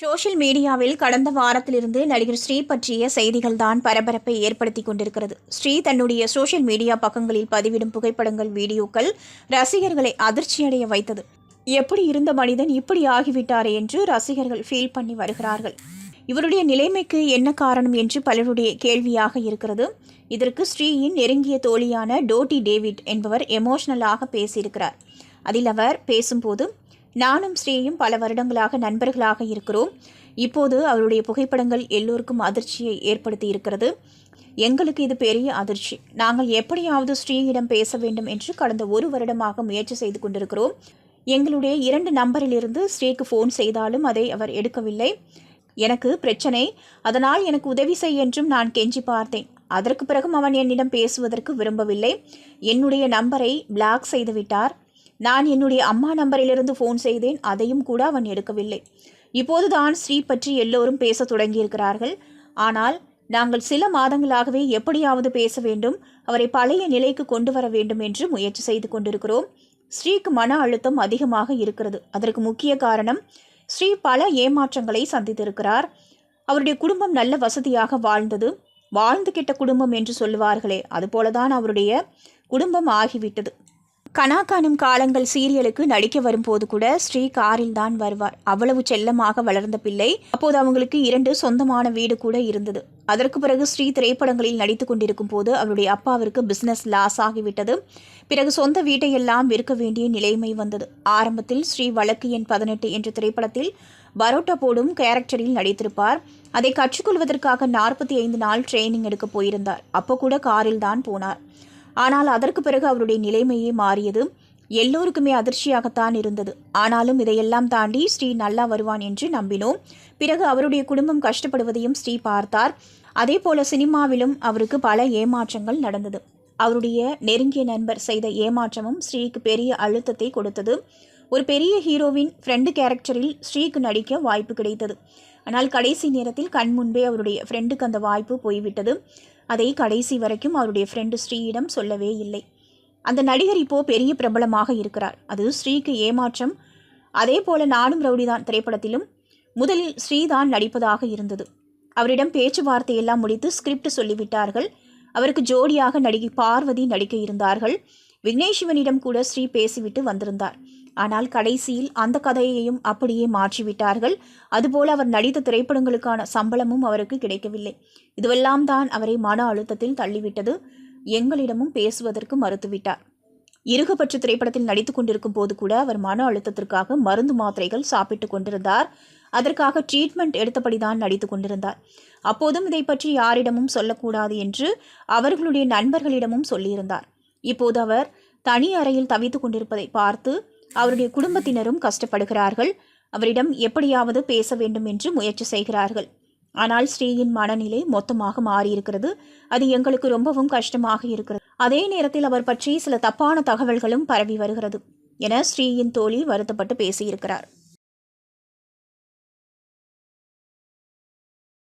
Social மீடியாவில் கடந்த வாரத்திலிருந்து நடிகர் ஸ்ரீ பற்றிய செய்திகள் தான் பரபரப்பை ஏற்படுத்தி கொண்டிருக்கிறது. ஸ்ரீ தன்னுடைய சோஷியல் மீடியா பக்கங்களில் பதிவிடும் புகைப்படங்கள் வீடியோக்கள் ரசிகர்களை அதிர்ச்சியடைய வைத்தது. எப்படி இருந்த மனிதன் இப்படி ஆகிவிட்டாரே என்று ரசிகர்கள் ஃபீல் பண்ணி வருகிறார்கள். இவருடைய நிலைமைக்கு என்ன காரணம் என்று பலருடைய கேள்வியாக இருக்கிறது. இதற்கு ஸ்ரீயின் நெருங்கிய தோழியான டோட்டி டேவிட் என்பவர் எமோஷனலாக பேசியிருக்கிறார். அதில் அவர் பேசும்போது நானும் ஸ்ரீயும் பல வருடங்களாக நண்பர்களாக இருக்கிறோம். இப்போது அவருடைய புகைப்படங்கள் எல்லோருக்கும் அதிர்ச்சியை ஏற்படுத்தி இருக்கிறது. எங்களுக்கு இது பெரிய அதிர்ச்சி. நாங்கள் எப்படியாவது ஸ்ரீயிடம் பேச வேண்டும் என்று கடந்த ஒரு வருடமாக முயற்சி செய்து கொண்டிருக்கிறோம். எங்களுடைய இரண்டு நம்பரிலிருந்து ஸ்ரீக்கு ஃபோன் செய்தாலும் அதை அவர் எடுக்கவில்லை. எனக்கு பிரச்சனை. அதனால் எனக்கு உதவி செய் என்றும் நான் கெஞ்சி பார்த்தேன். அதற்கு பிறகும் அவன் என்னிடம் பேசுவதற்கு விரும்பவில்லை. என்னுடைய நம்பரை பிளாக் செய்துவிட்டார் நான் என்னுடைய அம்மா நம்பரிலிருந்து ஃபோன் செய்தேன் அதையும் கூட அவன் எடுக்கவில்லை. இப்போதுதான் ஸ்ரீ பற்றி எல்லோரும் பேசத் தொடங்கியிருக்கிறார்கள். ஆனால் நாங்கள் சில மாதங்களாகவே எப்படியாவது பேச வேண்டும் அவரை பழைய நிலைக்கு கொண்டு வர வேண்டும் என்று முயற்சி செய்து கொண்டிருக்கிறோம். ஸ்ரீக்கு மன அழுத்தம் அதிகமாக இருக்கிறது. அதற்கு முக்கிய காரணம் ஸ்ரீ பல ஏமாற்றங்களை சந்தித்திருக்கிறார். அவருடைய குடும்பம் நல்ல வசதியாக வாழ்ந்தது. வாழ்ந்து கெட்ட குடும்பம் என்று சொல்லுவார்களே அதுபோலதான் அவருடைய குடும்பம் ஆகிவிட்டது. கனா காணும் காலங்கள் சீரியலுக்கு நடிக்க வரும்போது கூட ஸ்ரீ காரில் தான் வருவார். அவ்வளவு செல்லமாக வளர்ந்த பிள்ளை அப்போது அவங்களுக்கு இரண்டு சொந்தமான வீடு கூட இருந்தது. அதற்கு பிறகு ஸ்ரீ திரைப்படங்களில் நடித்து கொண்டிருக்கும் போது அவருடைய அப்பாவிற்கு பிசினஸ் லாஸ் ஆகிவிட்டது. பிறகு சொந்த வீட்டையெல்லாம் விற்க வேண்டிய நிலைமை வந்தது. ஆரம்பத்தில் ஸ்ரீ வழக்கு எண் பதினெட்டு என்ற திரைப்படத்தில் பரோட்டா போடும் கேரக்டரில் நடித்திருப்பார். அதை கற்றுக்கொள்வதற்காக நாற்பத்தி ஐந்து நாள் ட்ரைனிங் எடுக்க போயிருந்தார். அப்போ கூட காரில் தான் போனார். ஆனால் அதற்கு பிறகு அவருடைய நிலைமையே மாறியது. எல்லோருக்குமே அதிர்ச்சியாகத்தான் இருந்தது. ஆனாலும் இதையெல்லாம் தாண்டி ஸ்ரீ நல்லா வருவான் என்று நம்பினோம். பிறகு அவருடைய குடும்பம் கஷ்டப்படுவதையும் ஸ்ரீ பார்த்தார். அதே போல சினிமாவிலும் அவருக்கு பல ஏமாற்றங்கள் நடந்தது. அவருடைய நெருங்கிய நண்பர் செய்த ஏமாற்றமும் ஸ்ரீக்கு பெரிய அழுத்தத்தை கொடுத்தது. ஒரு பெரிய ஹீரோவின் ஃப்ரெண்டு கேரக்டரில் ஸ்ரீக்கு நடிக்க வாய்ப்பு கிடைத்தது. ஆனால் கடைசி நேரத்தில் கண் முன்பே அவருடைய ஃப்ரெண்டுக்கு அந்த வாய்ப்பு போய்விட்டது. அதை கடைசி வரைக்கும் அவருடைய ஃப்ரெண்டு ஸ்ரீயிடம் சொல்லவே இல்லை. அந்த நடிகர் இப்போ பெரிய பிரபலமாக இருக்கிறார். அது ஸ்ரீக்கு ஏமாற்றம். அதே போல நானும் ரவுடிதான் திரைப்படத்திலும். முதலில் ஸ்ரீதான் நடிப்பதாக இருந்தது. அவரிடம் பேச்சுவார்த்தையெல்லாம் முடித்து ஸ்கிரிப்ட் சொல்லிவிட்டார்கள். அவருக்கு ஜோடியாக நடிகை பார்வதி நடிக்க இருந்தார்கள். விக்னேஷ்வனிடம் கூட ஸ்ரீ பேசிவிட்டு வந்திருந்தார். ஆனால் கடைசியில் அந்த கதையையும் அப்படியே மாற்றிவிட்டார்கள். அதுபோல அவர் நடித்த திரைப்படங்களுக்கான சம்பளமும் அவருக்கு கிடைக்கவில்லை. இதுவெல்லாம் தான் அவரை மன அழுத்தத்தில் தள்ளிவிட்டது. எங்களிடமும் பேசுவதற்கு மறுத்துவிட்டார். இருகபட்ச திரைப்படத்தில் நடித்து கொண்டிருக்கும் போது கூட அவர் மன அழுத்தத்திற்காக மருந்து மாத்திரைகள் சாப்பிட்டு கொண்டிருந்தார். அதற்காக ட்ரீட்மெண்ட் எடுத்தபடிதான் நடித்து கொண்டிருந்தார். அப்போதும் இதை பற்றி யாரிடமும் சொல்லக்கூடாது என்று அவர்களுடைய நண்பர்களிடமும் சொல்லியிருந்தார். இப்போது அவர் தனி அறையில் தவித்துக் கொண்டிருப்பதை பார்த்து அவருடைய குடும்பத்தினரும் கஷ்டப்படுகிறார்கள். அவரிடம் எப்படியாவது பேச வேண்டும் என்று முயற்சி செய்கிறார்கள். ஆனால் ஸ்ரீயின் மனநிலை மொத்தமாக மாறியிருக்கிறது. அது எங்களுக்கு ரொம்பவும் கஷ்டமாக இருக்கிறது. அதே நேரத்தில் அவர் பற்றி சில தப்பான தகவல்களும் பரவி வருகிறது என ஸ்ரீயின் தோழி வருத்தப்பட்டு பேசியிருக்கிறார்.